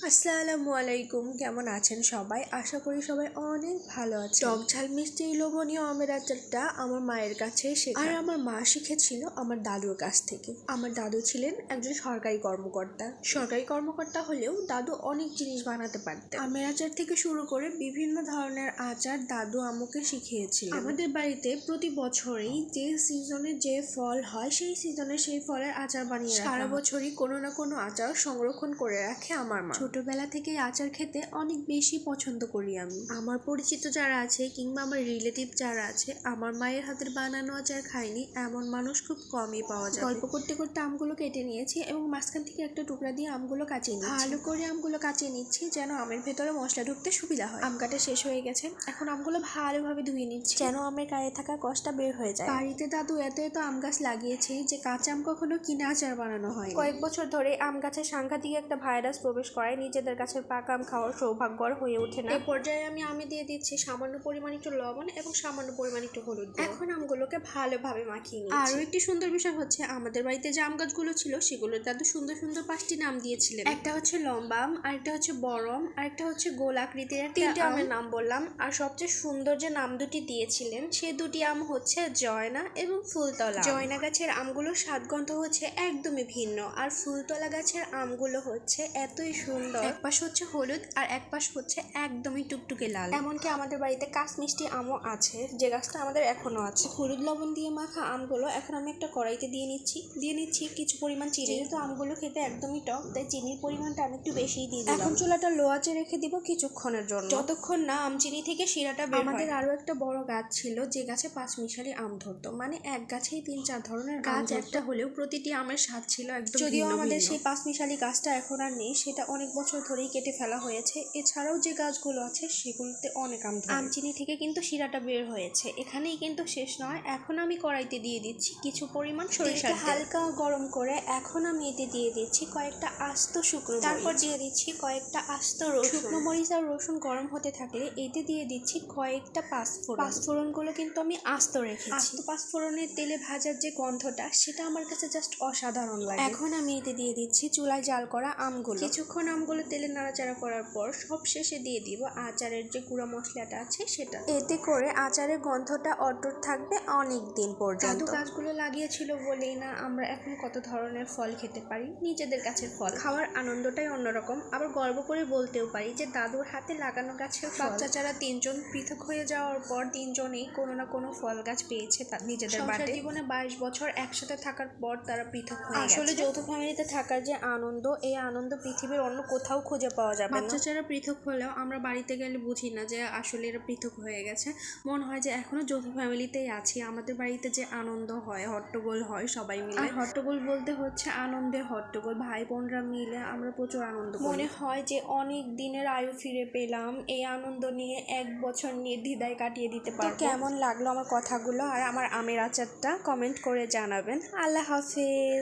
আসসালামু আলাইকুম কেমন আছেন সবাই? আশা করি সবাই অনেক ভালো আছে টক ঝাল মিষ্টি লোভনীয় আমের আচারটা আমার মায়ের কাছে শেখা। আর আমার মা শিখেছিল আমার দাদুর কাছ থেকে। আমার দাদু ছিলেন একজন সরকারি কর্মকর্তা। সরকারি কর্মকর্তা হলেও দাদু অনেক জিনিস বানাতে পারতেন। আমের আচার থেকে শুরু করে বিভিন্ন ধরনের আচার দাদু আমাকে শিখিয়েছিল আমাদের বাড়িতে প্রতি বছরই যে সিজনে যে ফল হয় সেই সিজনে সেই ফলের আচার বানিয়ে সারা বছরই কোনো না কোনো আচার সংরক্ষণ করে রাখে আমার মা। ছোটবেলা থেকে আচার খেতে অনেক বেশি পছন্দ করি আমি। আমার পরিচিত যারা আছে কিংবা আমার রিলেটিভ যারা আছে আমার মায়ের হাতের বানানো আচার খায়নি এমন মানুষ খুব কমই পাওয়া যায় গল্প করতে করতে আমগুলো কেটে নিয়েছি এবং মাঝখান থেকে একটা টুকরা দিয়ে আমগুলো কাটিয়ে নিচ্ছি। ভালো করে আমগুলো কাটিয়ে নিচ্ছি যেন আমের ভেতরে মশলা ঢুকতে সুবিধা হয়। আম কাটা শেষ হয়ে গেছে এখন আমগুলো ভালোভাবে ধুয়ে নিচ্ছি। যেন আমের গায়ে থাকা কষটা বের হয়ে যায়। বাড়িতে দাদু এত এত আম গাছ লাগিয়েছে যে কাঁচা আম কখনো কিনা আচার বানানো হয় কয়েক বছর ধরে আম গাছে সাংঘাতিক একটা ভাইরাস প্রবেশ করায় নিজেদের গাছের পাকা আম খাওয়ার সৌভাগ্য আর হয়ে ওঠে না। এই পর্যায়ে আমি আমে দিয়ে দিচ্ছি সামান্য পরিমাণ একটু লবণ এবং সামান্য পরিমাণ একটু হলুদ। এখন আমগুলোকে ভালোভাবে মাখিয়ে নিচ্ছি। আরও একটি সুন্দর বিষয় হচ্ছে আমাদের বাড়িতে যে আম গাছগুলো ছিল সেগুলো দাদু সুন্দর সুন্দর পাঁচটি নাম দিয়েছিলেন। একটা হচ্ছে লম্বা আম আরেকটা হচ্ছে বড় আম আরেকটা হচ্ছে গোল আকৃতির তিনটে আমের নাম বললাম। আর সবচেয়ে সুন্দর যে নাম দুটি দিয়েছিলেন সে দুটি আম হচ্ছে জয়না এবং ফুলতলা জয়না গাছের আমগুলোর স্বাদগন্ধ হচ্ছে একদমই ভিন্ন আর ফুলতলা গাছের আমগুলো হচ্ছে এতই সুন্দর এক পাশ হচ্ছে হলুদ আর এক পাশ হচ্ছে একদমই টুকটুকে লাল। এমনকি আমাদের বাড়িতে কাশ মিষ্টি আমও আছে যে গাছটা আমাদের এখনও আছে। হলুদ লবণ দিয়ে মাখা আমগুলো এখন আমি একটা কড়াইতে দিয়ে নিচ্ছি। দিয়ে নিচ্ছি কিছু পরিমাণ চিনি। যেহেতু আমগুলো খেতে একদমই টক তাই চিনির পরিমাণটা আমি একটু বেশিই দিয়ে দিলাম। এখন চুলাটা লো আঁচে রেখে দিব কিছুক্ষণের জন্য। যতক্ষণ না আম চিনি থেকে শিরাটা আমাদের আরও একটা বড় গাছ ছিল যে গাছে পাঁচ মিশালি আম ধরতো। মানে এক গাছেই তিন চার ধরনের গাছ একটা হলেও প্রতিটি আমের স্বাদ ছিল একদম যদিও আমাদের সেই পাঁচ মিশালি গাছটা এখন আর নেই সেটা অনেক বছর ধরেই কেটে ফেলা হয়েছে। এছাড়াও যে গাছগুলো আছে সেগুলোতে অনেক আম। আমচিনি থেকে কিন্তু শিরাটা বের হয়েছে। এখানেই কিন্তু শেষ নয়। এখন আমি কড়াইতে দিয়ে দিচ্ছি কিছু পরিমাণ সরিষার তেল। হালকা গরম করে এখন আমি এতে দিয়ে দিচ্ছি কয়েকটা আস্ত শুকনো তারপর দিয়ে দিচ্ছি কয়েকটা আস্ত রসুন। শুকনো মরিচ আর রসুন গরম হতে থাকলে এতে দিয়ে দিচ্ছি কয়েকটা পাঁচফোড়ন। পাঁচফোড়নগুলো কিন্তু আমি আস্ত রেখেছি। আস্ত পাঁচফোড়নের তেলে ভাজার যে গন্ধটা সেটা আমার কাছে জাস্ট অসাধারণ লাগে। এখন আমি এতে দিয়ে দিচ্ছি চুলায় জাল করা আমগুলো। কিছুক্ষণ আমগুলো তেলে নাড়াচাড়া করার পর সব শেষে দিয়ে দিব আচারের যে গুঁড়া মশলাটা আছে সেটা। এতে করে আচারের গন্ধটা অটুট থাকবে অনেক দিন পর্যন্ত। গাছগুলো লাগিয়েছিল বলেই না আমরা এখন কত ধরনের ফল খেতে পারি? নিজেদের গাছের ফল। খাওয়ার আনন্দটাই অন্যরকম। আবার গর্ব করে বলতেও পারি যে দাদুর হাতে লাগানো গাছের বাচ্চা চারা তিনজন পৃথক হয়ে যাওয়ার পর তিনজনেই কোনো না কোনো ফল গাছ পেয়েছে তার নিজেদের বাড়িতে। জীবনে বাইশ বছর একসাথে থাকার পর তারা পৃথক হয়ে আসলে যৌথ ফ্যামিলিতে থাকার যে আনন্দ এই আনন্দ পৃথিবীর অন্য কোথাও খুঁজে পাওয়া যাবে না। বাচ্চা চারা পৃথক হলেও আমরা বাড়িতে গেলে বুঝি না যে আসলে এরা পৃথক হয়ে গেছে। মনে হয় যে এখনও যৌথ ফ্যামিলিতেই আছি। আমাদের বাড়িতে যে আনন্দ হয় হট্টগোল হয় সবাই মিলে। হট্টগোল বলতে হচ্ছে আনন্দের হট্টগোল। ভাই বোনরা মিলে আমরা প্রচুর আনন্দ মনে হয় যে অনেক দিনের আয়ু ফিরে পেলাম। এই আনন্দ নিয়ে এক বছর নির্দ্বিধায় কাটিয়ে দিতে পারব। কেমন লাগল আমার কথাগুলো? আর আমার আমের আচারটা কমেন্ট করে জানাবেন। আল্লাহ হাফেজ।